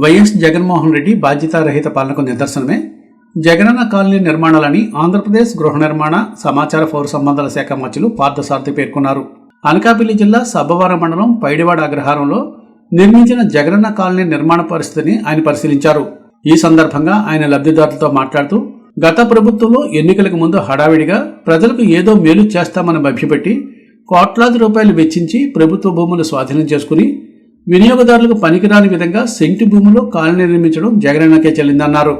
YS Jaganmohan Reddy బాధ్యతారహిత పాలనకు నిదర్శనమే. జగనన్న కాలనీ నిర్మాణాలని ఆంధ్రప్రదేశ్ గృహ నిర్మాణ సమాచార పౌర సంబంధాల శాఖ మంత్రులు పార్థసారథి పేర్కొన్నారు. అనకాపల్లి జిల్లా సబ్బవరం మండలం పైడివాడ అగ్రహారంలో నిర్మించిన జగనన్న కాలనీ నిర్మాణ పరిస్థితిని ఆయన పరిశీలించారు. ఈ సందర్భంగా ఆయన లబ్ధిదారులతో మాట్లాడుతూ గత ప్రభుత్వంలో ఎన్నికలకు ముందు హడావిడిగా ప్రజలకు ఏదో మేలు చేస్తామని మభ్యపెట్టి కోట్లాది రూపాయలు వెచ్చించి ప్రభుత్వ భూములు స్వాధీనం చేసుకుని వినియోగదారులకు పనికిరాని విధంగా సెంటి భూములు కాలనీ నిర్మించడం జగనన్నకే చెల్లిందన్నారు.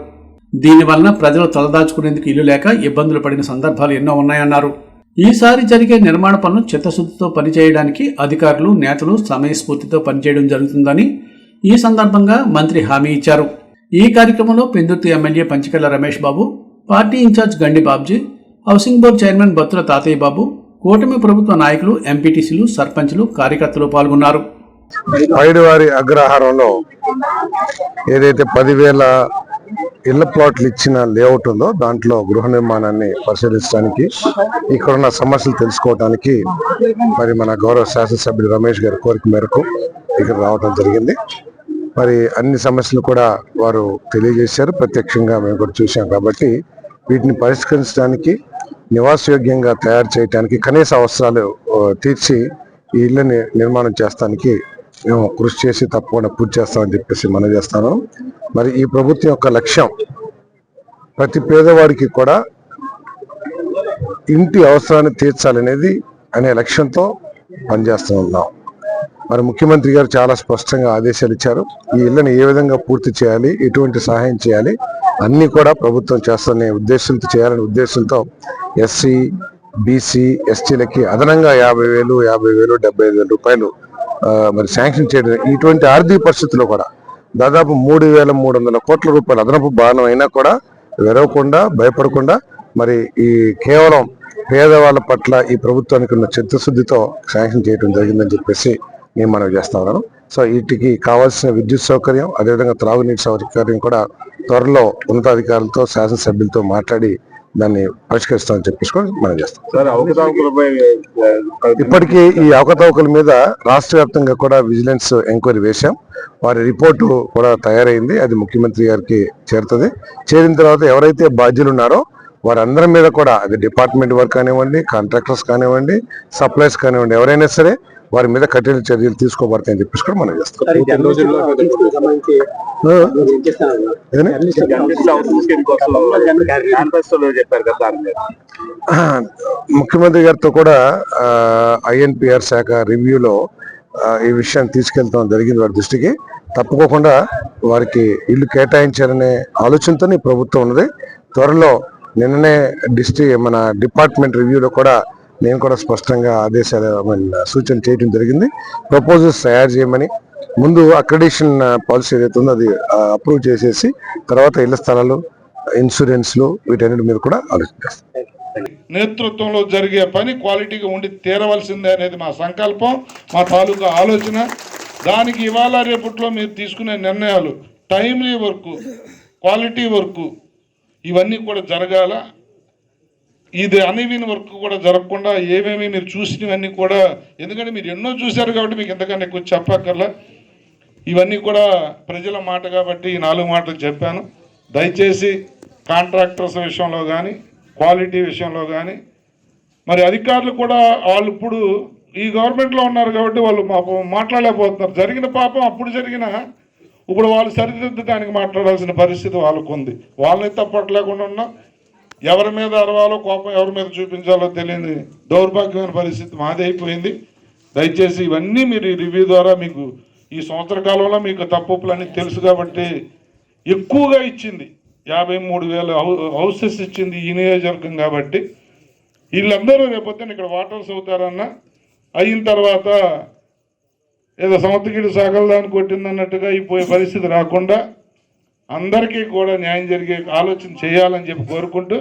దీనివలన ప్రజలు తలదాచుకునేందుకు ఇల్లు లేక ఇబ్బందులు పడిన సందర్భాలు ఎన్నో ఉన్నాయన్నారు. ఈసారి జరిగే నిర్మాణ పనులు చిత్తశుద్ధితో పనిచేయడానికి అధికారులు నేతలు సమయస్ఫూర్తితో పనిచేయడం జరుగుతుందని ఈ సందర్భంగా మంత్రి హామీ ఇచ్చారు. ఈ కార్యక్రమంలో Pendurthi MLA Panchakalla Ramesh Babu party incharge Gandi Babji housing board chairman Battula Tatayya Babu కూటమి ప్రభుత్వ నాయకులు ఎంపీటీసీలు సర్పంచ్లు కార్యకర్తలు పాల్గొన్నారు. పైడివారి అగ్రహారంలో ఏదైతే పదివేల ఇళ్ళ ప్లాట్లు ఇచ్చిన లేఅవుట్ ఉందో దాంట్లో గృహ నిర్మాణాన్ని పరిశీలించడానికి ఇక్కడ ఉన్న సమస్యలు తెలుసుకోవడానికి మరి మన గౌరవ శాసనసభ్యుడు రమేష్ గారి కోరిక మేరకు ఇక్కడ రావడం జరిగింది. మరి అన్ని సమస్యలు కూడా వారు తెలియజేశారు. ప్రత్యక్షంగా మేము కూడా చూసాం కాబట్టి వీటిని పరిష్కరించడానికి నివాసయోగ్యంగా తయారు చేయడానికి కనీస అవసరాలు తీర్చి ఈ ఇళ్ళని నిర్మాణం చేస్తానికి మేము కృషి చేసి తప్పకుండా పూర్తి చేస్తామని చెప్పేసి మనం చేస్తాను. మరి ఈ ప్రభుత్వం యొక్క లక్ష్యం ప్రతి పేదవాడికి కూడా ఇంటి అవసరాన్ని తీర్చాలనేది అనే లక్ష్యంతో పనిచేస్తూ ఉన్నాం. మరి ముఖ్యమంత్రి గారు చాలా స్పష్టంగా ఆదేశాలు ఇచ్చారు. ఈ ఇళ్ళని ఏ విధంగా పూర్తి చేయాలి ఎటువంటి సహాయం చేయాలి అన్ని కూడా ప్రభుత్వం చేస్తున్న ఉద్దేశంతో చేయాలనే ఉద్దేశంతో ఎస్సీ బీసీ ఎస్టీలకి అదనంగా యాభై వేలు యాభై వేలు డెబ్బై ఐదు వేల రూపాయలు మరి శాంక్షన్ చేయడం ఇటువంటి ఆర్థిక పరిస్థితుల్లో కూడా దాదాపు మూడు వేల మూడు వందల కోట్ల రూపాయలు అదనపు బాణం అయినా కూడా వెరవకుండా భయపడకుండా మరి ఈ కేవలం పేదవాళ్ళ పట్ల ఈ ప్రభుత్వానికి ఉన్న చిత్తశుద్ధితో శాంక్షన్ చేయడం జరిగిందని చెప్పేసి నేను మనం చేస్తా ఉన్నాను. సో వీటికి కావాల్సిన విద్యుత్ సౌకర్యం అదేవిధంగా త్రాగునీటి సౌకర్యం కూడా త్వరలో ఉన్నతాధికారులతో శాసనసభ్యులతో మాట్లాడి దాన్ని పరిష్కరిస్తామని చెప్పేసి కూడా మనం చేస్తాం. ఇప్పటికీ ఈ అవకతవకల మీద రాష్ట్ర వ్యాప్తంగా కూడా విజిలెన్స్ ఎంక్వైరీ వేశాం. వారి రిపోర్టు కూడా తయారైంది. అది ముఖ్యమంత్రి గారికి చేరుతుంది. చేరిన తర్వాత ఎవరైతే బాధ్యులు ఉన్నారో వారందరి మీద కూడా అది డిపార్ట్మెంట్ వర్క్ కానివ్వండి కాంట్రాక్టర్స్ కానివ్వండి సప్లైస్ కానివ్వండి ఎవరైనా సరే వారి మీద కఠిన చర్యలు తీసుకోబడతాయని చెప్పేసి కూడా మనం చేస్తాం. ముఖ్యమంత్రి గారితో కూడా ఐఎన్పిఆర్ శాఖ రివ్యూలో ఈ విషయాన్ని తీసుకెళ్తాం జరిగింది వారి దృష్టికి. తప్పుకోకుండా వారికి ఇల్లు కేటాయించాలనే ఆలోచనతో ఈ ప్రభుత్వం ఉన్నది. త్వరలో నిన్ననే డిస్ట్రిక్ట్ మన డిపార్ట్మెంట్ రివ్యూలో కూడా నేను కూడా స్పష్టంగా ఆదేశాలు సూచన చేయడం జరిగింది. ప్రపోజల్స్ తయారు చేయమని ముందు అక్రెడిషన్ పాలసీ ఏదైతే ఉందో అది అప్రూవ్ చేసేసి తర్వాత ఇళ్ళ స్థలాలు ఇన్సూరెన్స్లు వీటన్నిటి మీద కూడా ఆలోచించేస్తాం నేతృత్వంలో జరిగే పని క్వాలిటీగా ఉండి తీరవలసిందే అనేది మా సంకల్పం మా తాలూకా ఆలోచన. దానికి ఇవాళ రేపట్లో మీరు తీసుకునే నిర్ణయాలు టైమ్లీ వర్క్ క్వాలిటీ వర్క్ ఇవన్నీ కూడా జరగాల. ఇది అనివిన్ వర్క్ కూడా జరగకుండా ఏమేమి మీరు చూసినవన్నీ కూడా ఎందుకంటే మీరు ఎన్నో చూశారు కాబట్టి మీకు ఎంతకన్నా ఎక్కువ చెప్పక్కర్లా. ఇవన్నీ కూడా ప్రజల మాట కాబట్టి ఈ నాలుగు మాటలు చెప్పాను. దయచేసి కాంట్రాక్టర్స్ విషయంలో కానీ క్వాలిటీ విషయంలో కానీ మరి అధికారులు కూడా వాళ్ళు ఇప్పుడు ఈ గవర్నమెంట్లో ఉన్నారు కాబట్టి వాళ్ళు పాపం మాట్లాడలేకపోతున్నారు. జరిగిన పాపం అప్పుడు జరిగిన ఇప్పుడు వాళ్ళు సరిదిద్దడానికి మాట్లాడాల్సిన పరిస్థితి వాళ్ళకు ఉంది వాళ్ళని తప్పట్లేకుండా ఉన్నాం ఎవరి మీద అరవాలో కోపం ఎవరి మీద చూపించాలో తెలియని దౌర్భాగ్యమైన పరిస్థితి మాది అయిపోయింది. దయచేసి ఇవన్నీ మీరు ఈ రివ్యూ ద్వారా మీకు ఈ సంవత్సర కాలంలో మీకు తప్పులన్నీ తెలుసు కాబట్టి ఎక్కువగా ఇచ్చింది. యాభై మూడు వేల హౌసెస్ ఇచ్చింది ఈ నియోజకవర్గం కాబట్టి. వీళ్ళందరూ రేపొద్దున ఇక్కడ వాటర్స్ అవుతారన్న అయిన తర్వాత ఏదో సమర్థగిరి సాగలదాన్ని కొట్టిందన్నట్టుగా అయిపోయే పరిస్థితి రాకుండా అందరికీ కూడా న్యాయం జరిగే ఆలోచన చేయాలని చెప్పి కోరుకుంటూ